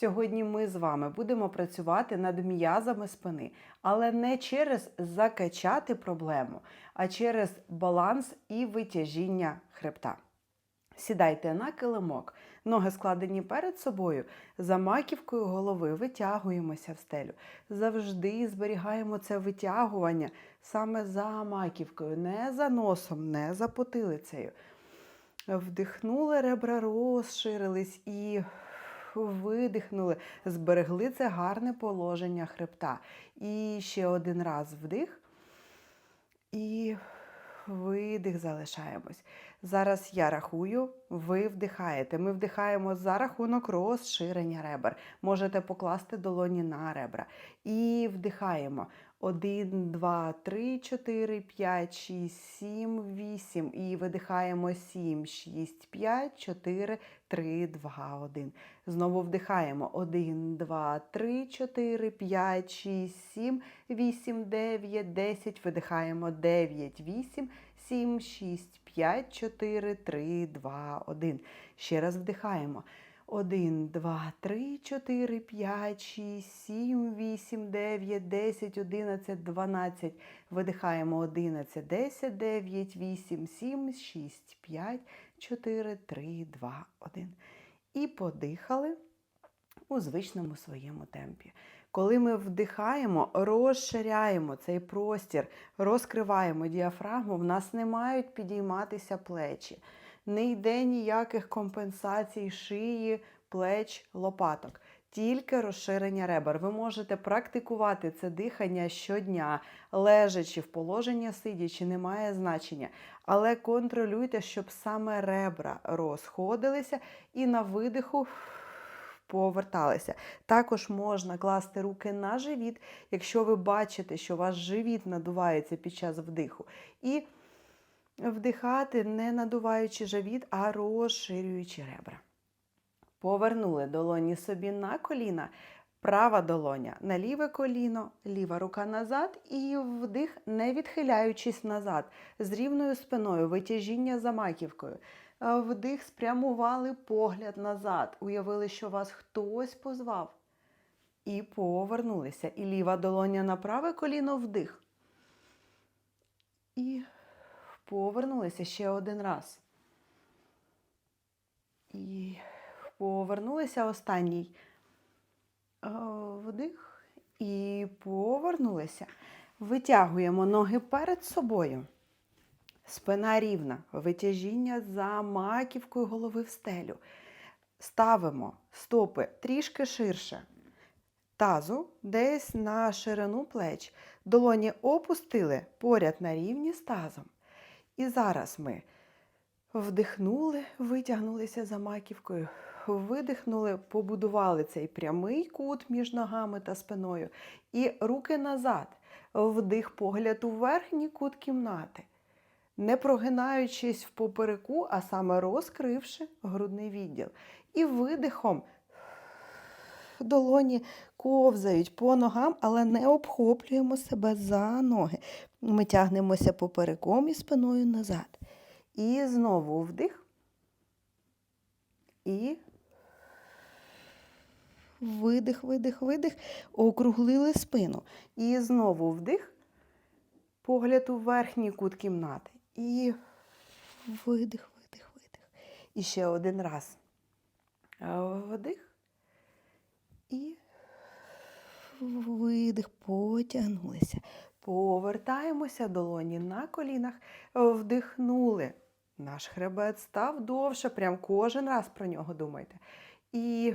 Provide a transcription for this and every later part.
Сьогодні ми з вами будемо працювати над м'язами спини, але не через закачати проблему, а через баланс і витяжіння хребта. Сідайте на килимок, ноги складені перед собою, за маківкою голови витягуємося в стелю. Завжди зберігаємо це витягування саме за маківкою, не за носом, не за потилицею. Вдихнули, ребра розширились і видихнули, зберегли це гарне положення хребта. І ще один раз вдих. І видих залишаємось. Зараз я рахую, ви вдихаєте. Ми вдихаємо за рахунок розширення ребер. Можете покласти долоні на ребра. І вдихаємо. 1, 2, 3, 4, 5, 6, 7, 8. І видихаємо 7, 6, 5, 4, 3, 2, 1. Знову вдихаємо. 1, 2, 3, 4, 5, 6, 7, 8, 9, 10. Видихаємо 9, 8, 7, 6, 5, 4, 3, 2, 1. Ще раз вдихаємо. 1, 2, 3, 4, 5, 6, 7, 8, 9, 10, 11, 12. Видихаємо 11, 10, 9, 8, 7, 6, 5, 4, 3, 2, 1. І подихали у звичному своєму темпі. Коли ми вдихаємо, розширяємо цей простір, розкриваємо діафрагму, в нас не мають підійматися плечі. Не йде ніяких компенсацій шиї, плеч, лопаток. Тільки розширення ребер. Ви можете практикувати це дихання щодня, лежачи в положенні сидячи, не має значення. Але контролюйте, щоб саме ребра розходилися і на видиху поверталися. Також можна класти руки на живіт, якщо ви бачите, що ваш живіт надувається під час вдиху. І вдихати, не надуваючи живіт, а розширюючи ребра. Повернули долоні собі на коліна, права долоня на ліве коліно, ліва рука назад і вдих, не відхиляючись назад, з рівною спиною, витяжіння за маківкою. Вдих, спрямували погляд назад. Уявили, що вас хтось позвав. І повернулися. І ліва долоня на праве коліно вдих. І повернулися ще один раз. І повернулися останній вдих. І повернулися. Витягуємо ноги перед собою. Спина рівна, витяжіння за маківкою голови в стелю. Ставимо стопи трішки ширше. Тазу десь на ширину плеч. Долоні опустили поряд на рівні з тазом. І зараз ми вдихнули, витягнулися за маківкою, видихнули, побудували цей прямий кут між ногами та спиною. І руки назад. Вдих погляд у верхній кут кімнати не прогинаючись в попереку, а саме розкривши грудний відділ. І видихом долоні ковзають по ногам, але не обхоплюємо себе за ноги. Ми тягнемося попереком і спиною назад. І знову вдих. І видих, видих, видих. Округлили спину. І знову вдих. Погляд у верхній кут кімнати. І видих, видих, видих. І ще один раз. Вдих. І видих, потягнулися. Повертаємося долоні на колінах, вдихнули. Наш хребет став довше, прям кожен раз про нього думайте. І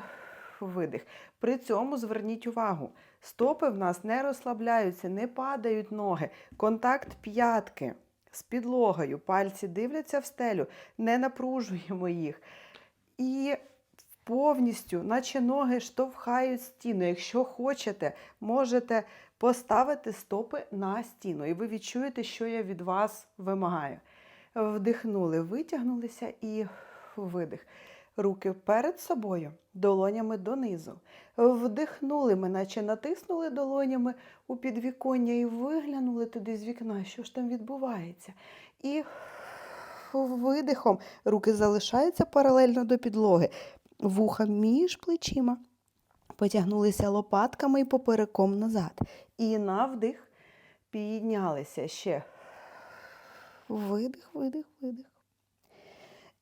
видих. При цьому зверніть увагу, стопи в нас не розслабляються, не падають ноги, контакт п'ятки з підлогою, пальці дивляться в стелю, не напружуємо їх. І повністю, наче ноги штовхають стіну. Якщо хочете, можете поставити стопи на стіну, і ви відчуєте, що я від вас вимагаю. Вдихнули, витягнулися і видих. Руки перед собою, долонями донизу. Вдихнули ми, наче натиснули долонями у підвіконня і виглянули туди з вікна, що ж там відбувається. І видихом руки залишаються паралельно до підлоги, вуха між плечима. Потягнулися лопатками і попереком назад. І на вдих піднялися ще. Видих, видих, видих.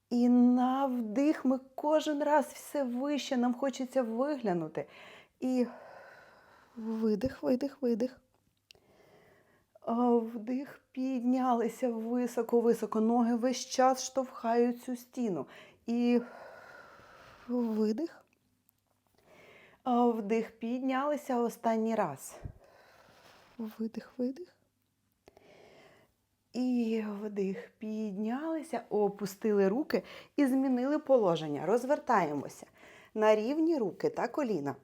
І на вдих ми кожен раз все вище, нам хочеться виглянути. І видих, видих, видих. Вдих, піднялися високо-високо. Ноги весь час штовхають цю стіну. І видих. Вдих, піднялися останній раз. Видих, видих. І вдих, піднялися, опустили руки і змінили положення. Розвертаємося на рівні руки та коліна.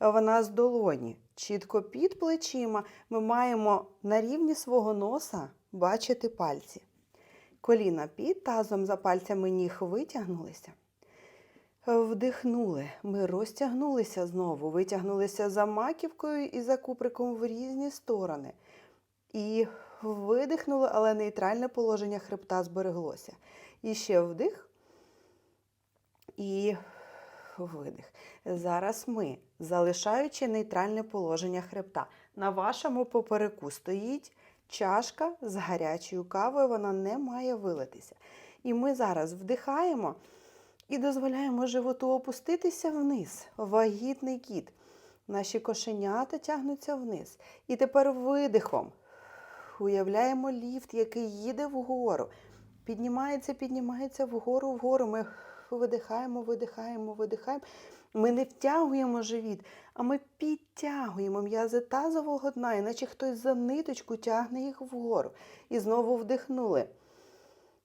В нас долоні чітко під плечима. Ми маємо на рівні свого носа бачити пальці. Коліна під тазом за пальцями ніг витягнулися. Вдихнули. Ми розтягнулися знову, витягнулися за маківкою і за куприком в різні сторони. І видихнули, але нейтральне положення хребта збереглося. І ще вдих. І видих. Зараз ми, залишаючи нейтральне положення хребта, на вашому попереку стоїть чашка з гарячою кавою, вона не має вилитися. І ми зараз вдихаємо і дозволяємо животу опуститися вниз, вагітний кіт. Наші кошенята тягнуться вниз. І тепер видихом уявляємо ліфт, який їде вгору. Піднімається, піднімається вгору, вгору. Ми видихаємо, видихаємо, видихаємо. Ми не втягуємо живіт, а ми підтягуємо м'язи тазового дна, іначе хтось за ниточку тягне їх вгору. І знову вдихнули.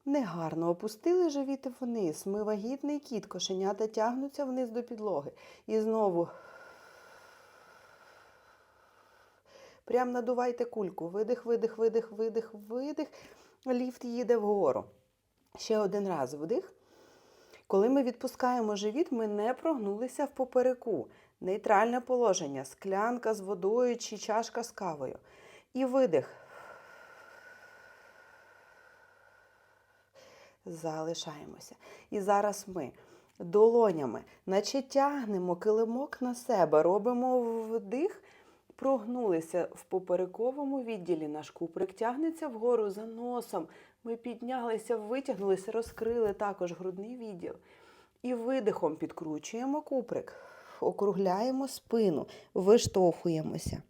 Негарно опустили живіт вниз. Ми вагітний кіт, кошенята тягнуться вниз до підлоги. І знову прям надувайте кульку. Видих, видих, видих, видих, видих. Ліфт їде вгору. Ще один раз вдих. Коли ми відпускаємо живіт, ми не прогнулися в попереку. Нейтральне положення, склянка з водою чи чашка з кавою. І видих. Залишаємося. І зараз ми долонями, наче тягнемо килимок на себе, робимо вдих, прогнулися в поперековому відділі. Наш куприк тягнеться вгору за носом. Ми піднялися, витягнулися, розкрили також грудний відділ. І видихом підкручуємо куприк, округляємо спину, виштовхуємося.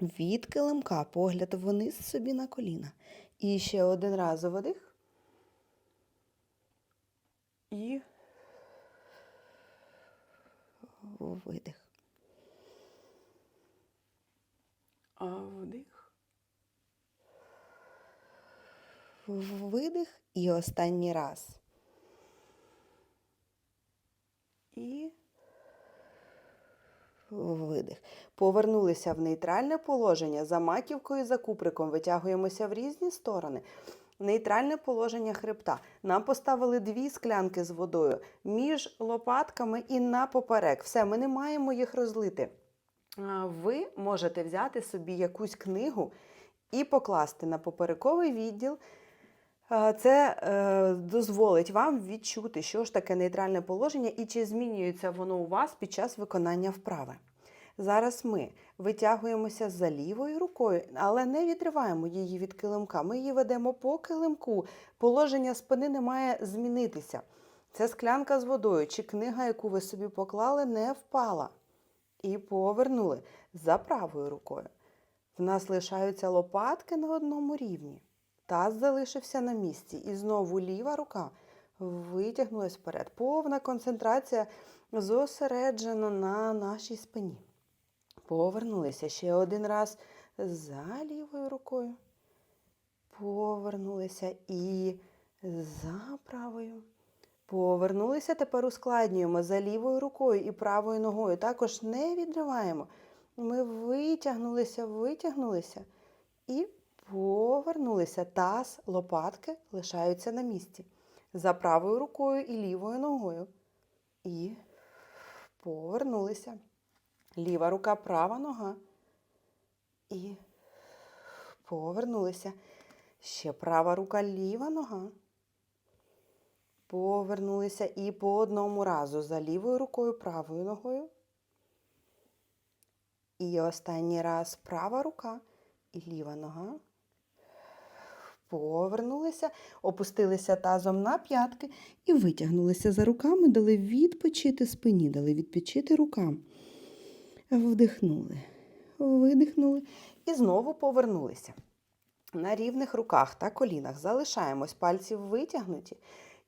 Від килимка погляд вниз собі на коліна. І ще один раз вдих. І видих. А вдих. Видих і останній раз. І видих. Повернулися в нейтральне положення. За маківкою, за куприком витягуємося в різні сторони. Нейтральне положення хребта. Нам поставили дві склянки з водою між лопатками і на поперек. Все, ми не маємо їх розлити. Ви можете взяти собі якусь книгу і покласти на поперековий відділ. Це е, дозволить вам відчути, що ж таке нейтральне положення і чи змінюється воно у вас під час виконання вправи. Зараз ми витягуємося за лівою рукою, але не відриваємо її від килимка. Ми її ведемо по килимку. Положення спини не має змінитися. Це склянка з водою чи книга, яку ви собі поклали, не впала. І повернули за правою рукою. В нас лишаються лопатки на одному рівні. Таз залишився на місці. І знову ліва рука витягнулась вперед. Повна концентрація зосереджена на нашій спині. Повернулися ще один раз за лівою рукою. Повернулися і за правою. Повернулися, тепер ускладнюємо за лівою рукою і правою ногою. Також не відриваємо. Ми витягнулися, витягнулися і повернулися. Таз, лопатки лишаються на місці. За правою рукою і лівою ногою. І повернулися. Ліва рука, права нога. І повернулися. Ще права рука, ліва нога. Повернулися і по одному разу за лівою рукою, правою ногою. І останній раз права рука і ліва нога. Повернулися, опустилися тазом на п'ятки і витягнулися за руками, дали відпочити спині, дали відпочити рукам. Вдихнули, видихнули і знову повернулися. На рівних руках та колінах залишаємось пальці витягнуті.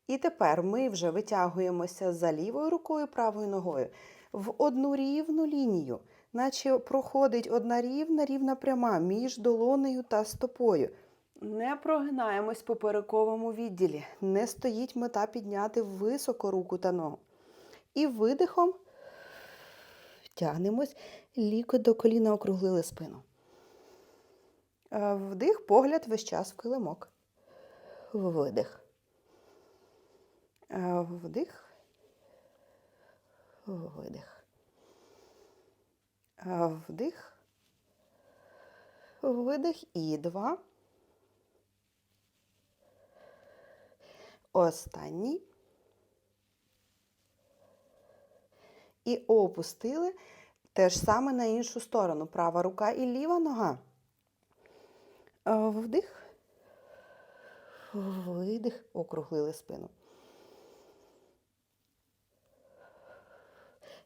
І тепер ми вже витягуємося за лівою рукою, правою ногою в одну рівну лінію, наче проходить одна рівна рівна пряма між долонею та стопою. Не прогинаємось по поперековому відділі. Не стоїть мета підняти високо руку та ногу. І видихом тягнемось, лікоть до коліна округлили спину. Вдих, погляд весь час в килимок. Видих. Вдих. Видих. Вдих. Видих. І два. Останній. І опустили те ж саме на іншу сторону. Права рука і ліва нога. Е, Вдих. Видих. Округлили спину.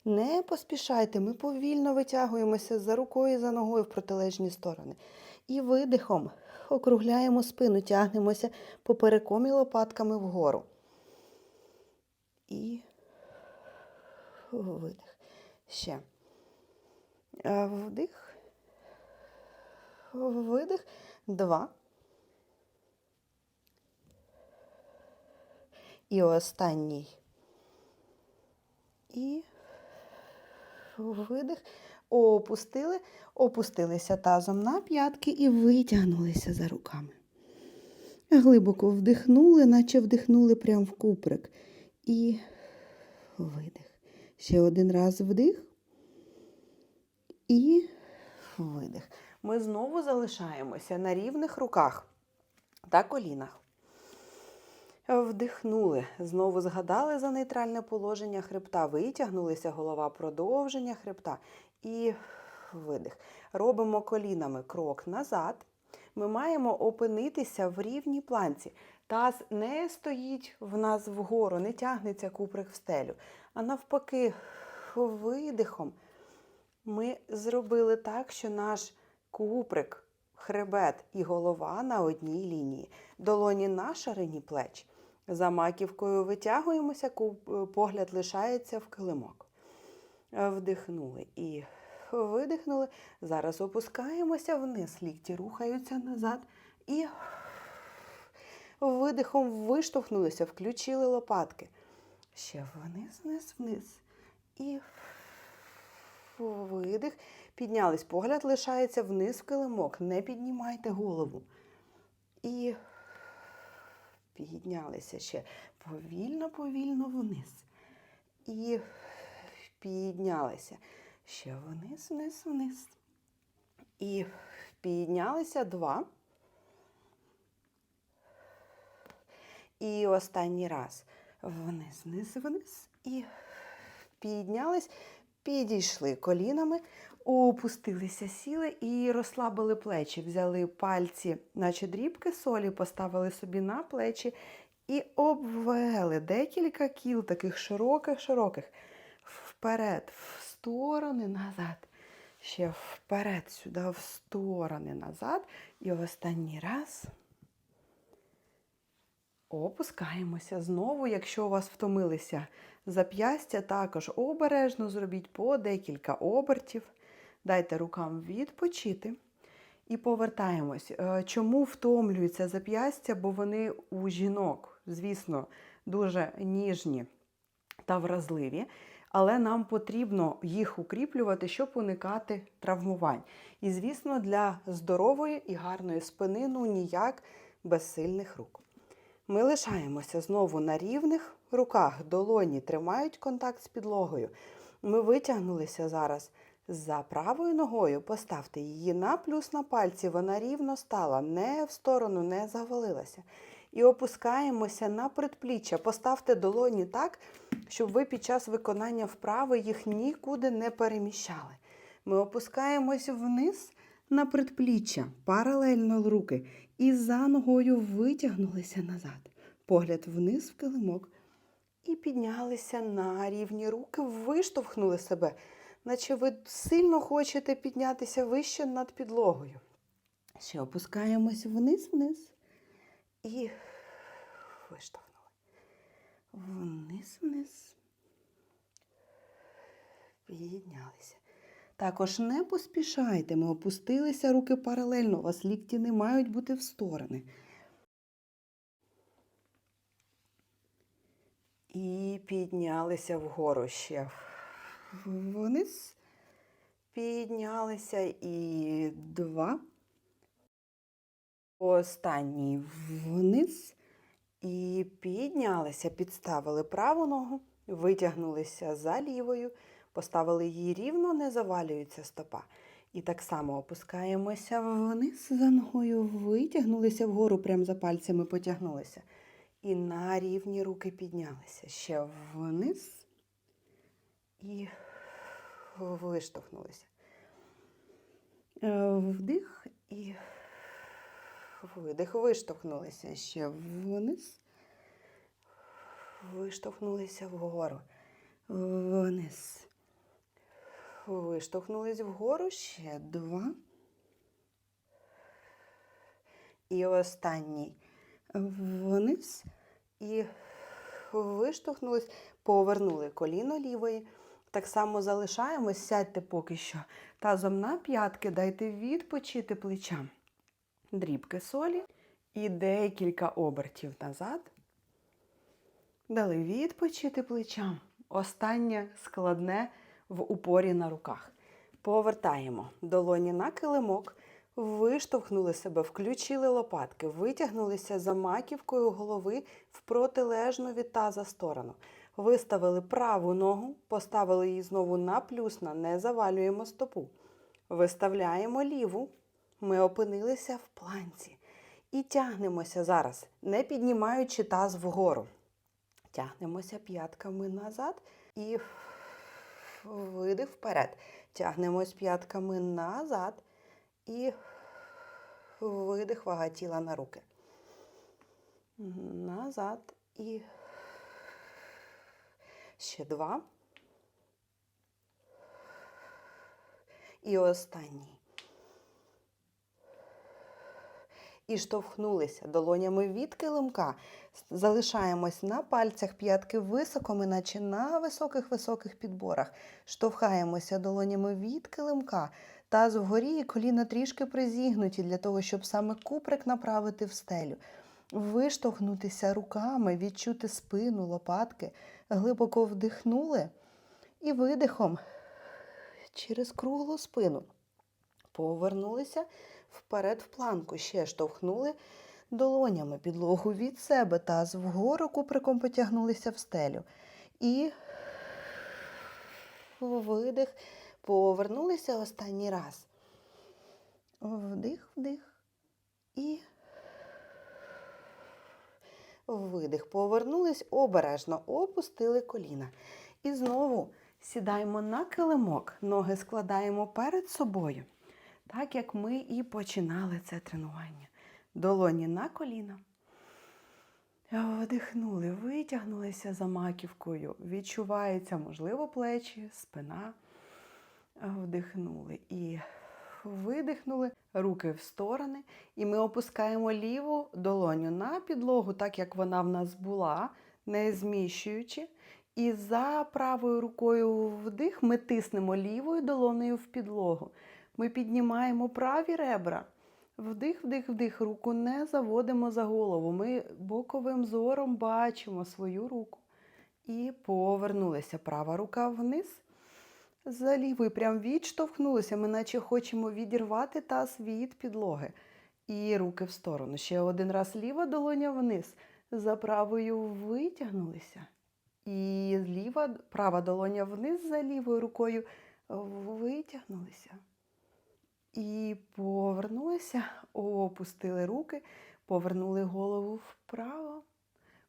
Не поспішайте, ми повільно витягуємося за рукою і за ногою в протилежні сторони. І видихом округляємо спину, тягнемося попереком і лопатками вгору. І видих. Ще. Е, Вдих. Видих. Два. І останній. І видих. Опустили, опустилися тазом на п'ятки і витягнулися за руками. Глибоко вдихнули, наче вдихнули прямо в куприк. І видих. Ще один раз вдих. І видих. Ми знову залишаємося на рівних руках та колінах. Вдихнули, знову згадали за нейтральне положення хребта, витягнулися голова, продовження хребта і видих. Робимо колінами крок назад. Ми маємо опинитися в рівній планці. Таз не стоїть в нас вгору, не тягнеться куприк в стелю. А навпаки, видихом ми зробили так, що наш куприк, хребет і голова на одній лінії. Долоні на ширині плеч. За маківкою витягуємося, погляд лишається в килимок. Вдихнули і видихнули. Зараз опускаємося вниз, лікті рухаються назад і видихом виштовхнулися, включили лопатки. Ще вниз, вниз, вниз. І видих. Піднялись. Погляд лишається вниз в килимок. Не піднімайте голову. І піднялися ще повільно, повільно вниз. І піднялися. Ще вниз, вниз, вниз. І піднялися два. І останній раз. Вниз, вниз, вниз. І піднялись, підійшли колінами, опустилися, сіли і розслабили плечі. Взяли пальці, наче дрібки солі, поставили собі на плечі і обвели декілька кіл таких широких-широких. Вперед, в сторони, назад. Ще вперед, сюди, в сторони, назад. І останній раз. Опускаємося знову, якщо у вас втомилися зап'ястя, також обережно зробіть по декілька обертів. Дайте рукам відпочити. І повертаємось. Е, Чому втомлюються зап'ястя? Бо вони у жінок, звісно, дуже ніжні та вразливі. Але нам потрібно їх укріплювати, щоб уникати травмувань. І, звісно, для здорової і гарної спини ну ніяк без сильних рук. Ми лишаємося знову на рівних руках, долоні тримають контакт з підлогою. Ми витягнулися зараз за правою ногою, поставте її на плюс на пальці, вона рівно стала, не в сторону, не завалилася. І опускаємося на предпліччя. Поставте долоні так, щоб ви під час виконання вправи їх нікуди не переміщали. Ми опускаємось вниз на предпліччя, паралельно руки. І за ногою витягнулися назад. Погляд вниз в килимок. І піднялися на рівні руки, виштовхнули себе, наче ви сильно хочете піднятися вище над підлогою. Ще опускаємось вниз-вниз і виштовхнули. Вниз-вниз. Піднялися. Також не поспішайте, ми опустилися руки паралельно, у вас лікті не мають бути в сторони. І піднялися вгору ще вниз. Піднялися і два. Останній вниз. І піднялися, підставили праву ногу, витягнулися за лівою, поставили її рівно, не завалюється стопа. І так само опускаємося вниз за ногою, витягнулися вгору, прямо за пальцями потягнулися. І на рівні руки піднялися. Ще вниз і виштовхнулися. Е, Вдих і видих. Виштовхнулися ще вниз. Виштовхнулися вгору. Вниз. Виштовхнулись вгору ще два. І останній вниз. І виштовхнулись, повернули коліно лівої. Так само залишаємось, сядьте поки що. Тазом на п'ятки, дайте відпочити плечам. Дрібки солі і декілька обертів назад. Дали відпочити плечам. Останнє складне в упорі на руках. Повертаємо долоні на килимок, виштовхнули себе, включили лопатки, витягнулися за маківкою голови в протилежну від таза сторону. Виставили праву ногу, поставили її знову на плюсна, не завалюємо стопу. Виставляємо ліву. Ми опинилися в планці. І тягнемося зараз, не піднімаючи таз вгору. Тягнемося п'ятками назад і видих вперед. Тягнемось п'ятками назад і видих вага тіла на руки. Назад і ще два. І останній. І штовхнулися долонями від килимка. Залишаємось на пальцях п'ятки високо, наче на високих-високих підборах. Штовхаємося долонями від килимка. Таз вгорі і коліна трішки призігнуті для того, щоб саме куприк направити в стелю. Виштовхнутися руками, відчути спину, лопатки. Глибоко вдихнули і видихом через круглу спину. Повернулися вперед в планку. Ще штовхнули долонями підлогу від себе, таз вгору куприком потягнулися в стелю. І видих. Повернулися останній раз. Вдих, вдих. І видих. Повернулись обережно, опустили коліна. І знову сідаємо на килимок, ноги складаємо перед собою, так як ми і починали це тренування. Долоні на коліна. Вдихнули, витягнулися за маківкою. Відчувається, можливо, плечі, спина. Вдихнули і видихнули, руки в сторони. І ми опускаємо ліву долоню на підлогу, так як вона в нас була, не зміщуючи. І за правою рукою вдих ми тиснемо лівою долонею в підлогу. Ми піднімаємо праві ребра. Вдих, вдих, вдих. Руку не заводимо за голову. Ми боковим зором бачимо свою руку. І повернулися. Права рука вниз. За лівою прям відштовхнулися. Ми наче хочемо відірвати таз від підлоги. І руки в сторону. Ще один раз ліва долоня вниз. За правою витягнулися. І ліва, права долоня вниз за лівою рукою витягнулися. І повернулися, опустили руки, повернули голову вправо.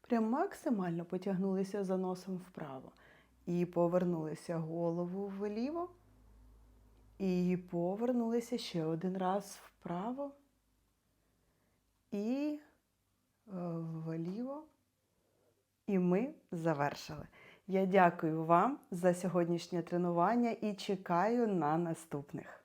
Прям максимально потягнулися за носом вправо. І повернулися голову вліво. І повернулися ще один раз вправо і е, вліво. І ми завершили. Я дякую вам за сьогоднішнє тренування і чекаю на наступних.